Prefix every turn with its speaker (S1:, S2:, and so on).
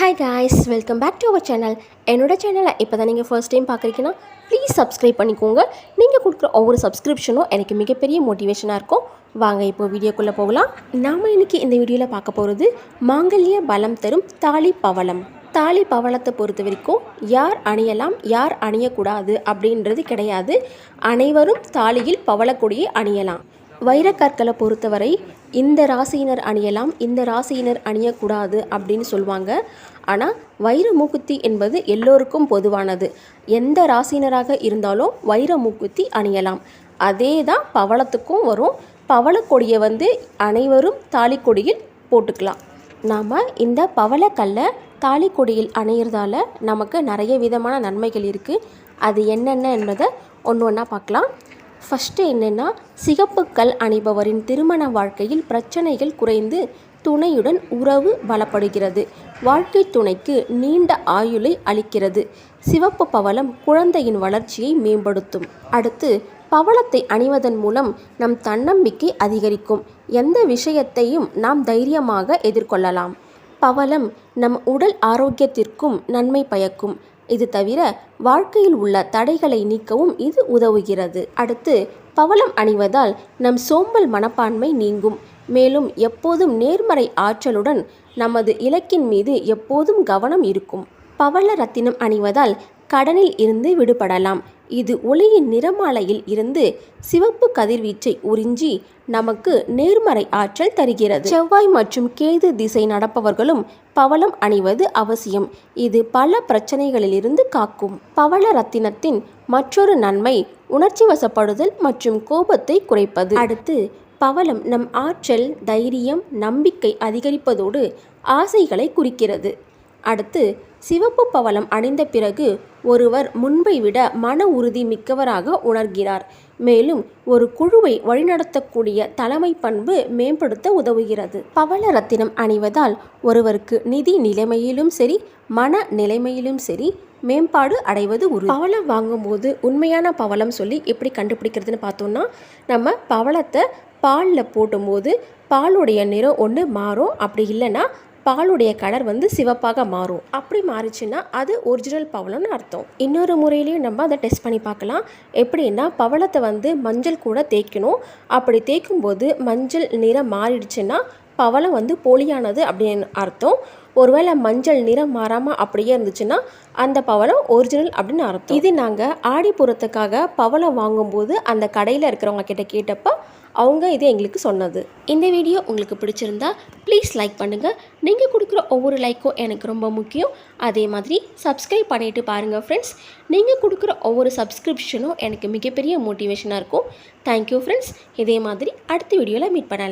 S1: Hi guys welcome back to our channel என்னோட சேனலை இப்போ தான் நீங்கள் ஃபர்ஸ்ட் டைம் பார்க்குறீங்கன்னா ப்ளீஸ் சப்ஸ்கிரைப் பண்ணிக்கோங்க. நீங்கள் கொடுக்குற ஒவ்வொரு சப்ஸ்கிரிப்ஷனும் எனக்கு மிகப்பெரிய மோட்டிவேஷனாக இருக்கும். வாங்க இப்போ வீடியோக்குள்ளே போகலாம். நாம் இன்னைக்கு இந்த வீடியோவில் பார்க்க போகிறது மாங்கல்ய பலம் தரும் தாலி பவளம். தாலி பவளத்தை பொறுத்த வரைக்கும் யார் அணியலாம் யார் அணியக்கூடாது அப்படின்றது கிடையாது. அனைவரும் தாலியில் பவளக்கொடியை அணியலாம். வைரக்கற்களை பொறுத்தவரை இந்த ராசியினர் அணியலாம் இந்த ராசியினர் அணியக்கூடாது அப்படின்னு சொல்லுவாங்க ஆனால் வைர மூக்குத்தி என்பது எல்லோருக்கும் பொதுவானது. எந்த ராசியினராக இருந்தாலும் வைர மூக்குத்தி அணியலாம். அதே தான் பவளத்துக்கும் வரும். பவளக்கொடியை வந்து அனைவரும் தாலிக்கொடியில் போட்டுக்கலாம். நாம் இந்த பவளக்கல்லை தாலிக்கொடியில் அணையிறதால நமக்கு நிறைய விதமான நன்மைகள் இருக்குது அது என்னென்ன என்பதை ஒன்று ஒன்றா பார்க்கலாம். ஃபஸ்ட்டு என்னென்னா சிகப்புக்கல் அணிபவரின் திருமண வாழ்க்கையில் பிரச்சனைகள் குறைந்து துணையுடன் உறவு பலப்படுகிறது வாழ்க்கை துணைக்கு நீண்ட ஆயுளை அளிக்கிறது. சிவப்பு பவளம் குழந்தையின் வளர்ச்சியை மேம்படுத்தும். அடுத்து பவளத்தை அணிவதன் மூலம் நம் தன்னம்பிக்கை அதிகரிக்கும். எந்த விஷயத்தையும் நாம் தைரியமாக எதிர்கொள்ளலாம். பவளம் நம் உடல் ஆரோக்கியத்திற்கும் நன்மை பயக்கும். இது தவிர வாழ்க்கையில் உள்ள தடைகளை நீக்கவும் இது உதவுகிறது. அடுத்து பவளம் அணிவதால் நம் சோம்பல் மனப்பான்மை நீங்கும். மேலும் எப்போதும் நேர்மறை ஆற்றலுடன் நமது இலக்கின் மீது எப்போதும் கவனம் இருக்கும். பவள ரத்தினம் அணிவதால் கடனில் இருந்து விடுபடலாம். இது ஒளியின் நிறமாலையில் இருந்து சிவப்பு கதிர்வீச்சை உறிஞ்சி நமக்கு நேர்மறை ஆற்றல் தருகிறது. செவ்வாய் மற்றும் கேது திசை நடப்பவர்களும் பவளம் அணிவது அவசியம். இது பல பிரச்சனைகளிலிருந்து காக்கும். பவள ரத்தினத்தின் மற்றொரு நன்மை உணர்ச்சி வசப்படுதல் மற்றும் கோபத்தை குறைப்பது. அடுத்து பவளம் நம் ஆற்றல் தைரியம் நம்பிக்கை அதிகரிப்பதோடு ஆசைகளை குறிக்கிறது. அடுத்து சிவப்பு பவளம் அணிந்த பிறகு ஒருவர் முன்பை விட மன உறுதி மிக்கவராக உணர்கிறார். மேலும் ஒரு குழுவை வழிநடத்தக்கூடிய தலைமை பண்பு மேம்படுத்த உதவுகிறது. பவள ரத்தினம் அணிவதால் ஒருவருக்கு நிதி நிலைமையிலும் சரி மன நிலைமையிலும் சரி மேம்பாடு அடைவது ஒரு பவளம் வாங்கும்போது உண்மையான பவளம் சொல்லி எப்படி கண்டுபிடிக்கிறதுன்னு பார்த்தோம்னா நம்ம பவளத்தை பாலில் போடும்போது பாலுடைய நிறம் ஒன்று மாறும். அப்படி இல்லைன்னா பாலுடைய கலர் வந்து சிவப்பாக மாறும். அப்படி மாறிச்சுன்னா அது ஒரிஜினல் பவளம்னு அர்த்தம். இன்னொரு முறையிலையும் நம்ம அதை டெஸ்ட் பண்ணி பார்க்கலாம். எப்படின்னா பவளத்தை வந்து மஞ்சள் கூட தேய்க்கணும். அப்படி தேய்க்கும்போது மஞ்சள் நிறம் மாறிடுச்சுன்னா பவளம் வந்து போலியானது அப்படின்னு அர்த்தம். ஒருவேளை மஞ்சள் நிறம் மாறாமல் அப்படியே இருந்துச்சுன்னா அந்த பவளம் ஒரிஜினல் அப்படின்னு அர்த்தம். இது நாங்கள் ஆடிப்புறத்துக்காக பவளம் வாங்கும்போது அந்த கடையில் இருக்கிறவங்க கிட்ட கேட்டப்போ அவங்க இது எங்களுக்கு சொன்னது. இந்த வீடியோ உங்களுக்கு பிடிச்சிருந்தா ப்ளீஸ் லைக் பண்ணுங்கள் நீங்கள் கொடுக்குற ஒவ்வொரு லைக்கும் எனக்கு ரொம்ப முக்கியம். அதே மாதிரி சப்ஸ்கிரைப் பண்ணிட்டு பாருங்கள் ஃப்ரெண்ட்ஸ் நீங்கள் கொடுக்குற ஒவ்வொரு சப்ஸ்கிரிப்ஷனும் எனக்கு மிகப்பெரிய மோட்டிவேஷனாக இருக்கும். தேங்க்யூ ஃப்ரெண்ட்ஸ் இதே மாதிரி அடுத்த வீடியோவில் மீட் பண்ணலாம்.